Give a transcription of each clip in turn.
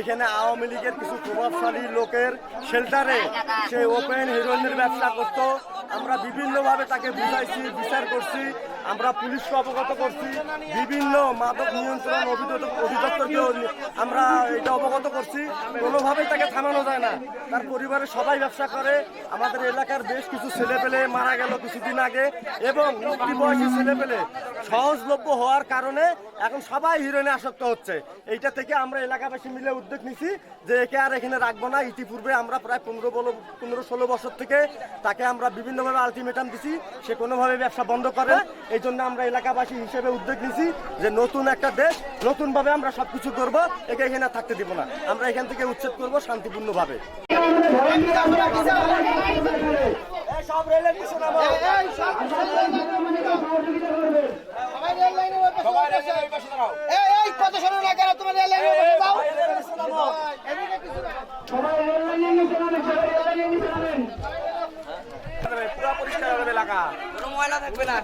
এখানে আওয়ামী লীগের কিছু প্রভাবশালী লোকের শেল্টারে সে ওপেন হিরোইনের ব্যবসা করতো। আমরা বিভিন্নভাবে তাকে বুঝাইছি, বিচার করছি, আমরা পুলিশকে অবগত করছি, বিভিন্ন মাদক নিয়ন্ত্রণ অধিদপ্তর- অধিদপ্তরকেও আমরা এটা অবগত করছি। কোনোভাবেই তাকে থামানো যায় না। তার পরিবারের সবাই ব্যবসা করে। আমাদের এলাকার বেশ কিছু ছেলে পেলে মারা গেল কিছুদিন আগে এবং উঠতি বয়সী ছেলেপেলে সহজলভ্য হওয়ার কারণে এখন সবাই হিরোইনে আসক্ত হচ্ছে। এইটা থেকে আমরা এলাকাবাসী মিলে উদ্যোগ নিছি যে একে আর এখানে রাখব না। ইতিপূর্বে আমরা প্রায় পনেরো বলো পনেরো ষোলো বছর থেকে তাকে আমরা বিভিন্নভাবে আলটিমেটাম দিছি। সে কোনোভাবে ব্যবসা বন্ধ করে। এই জন্য আমরা এলাকাবাসী হিসেবে উদ্যোগ নিছি যে নতুন একটা দেশ নতুনভাবে আমরা সব কিছু করব। একে এখানে থাকতে দিব না। আমরা এখান থেকে উচ্ছেদ করব শান্তিপূর্ণভাবে। সব রেলের পিছনে এই এই কত সরো না। কেন তোমার পুরা পরিষ্কার হবে এলাকা। কোনো ময়লা থাকবে না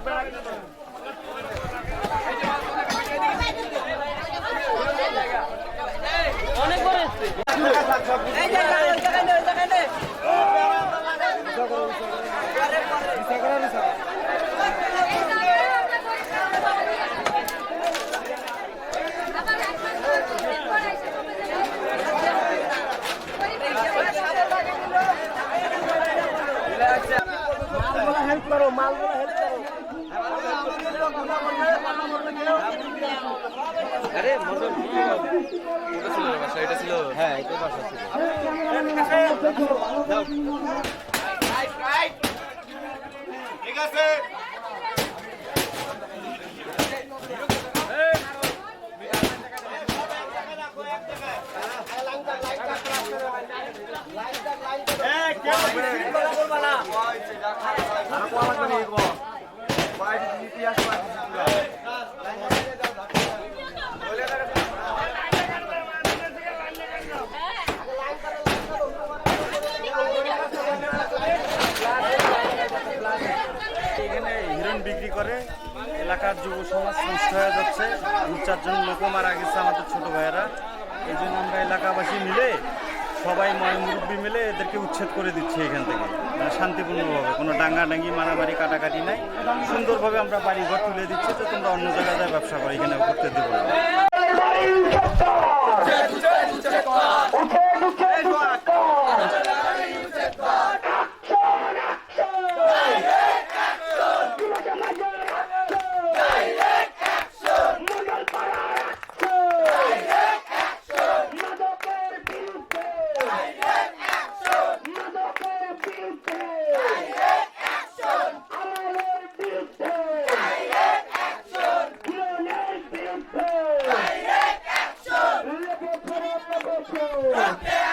এই যে জায়গায় জায়গায় জায়গায় মালগুলো হেল্প করো মালগুলো হেল্প করো এই, কেউ বেশি কথা বলবা না। এখানে হিরোইন বিক্রি করে এলাকার যুব সমাজ নষ্ট হয়ে যাচ্ছে। দু চারজন লোকও মারা গেছে আমাদের ছোট ভাইয়েরা। এই জন্য আমরা এলাকাবাসী মিলে সবাই ময় মুরব্বী মিলে এদেরকে উচ্ছেদ করে দিচ্ছি এখান থেকে। মানে শান্তিপূর্ণভাবে, কোনো ডাঙ্গাডাঙ্গি, মারামারি, কাটাকাটি নাই। সুন্দরভাবে আমরা বাড়ি ঘর তুলে দিচ্ছি, তো তোমরা অন্য জায়গায় যায় ব্যবসা করো, এখানে করতে দেবো Show!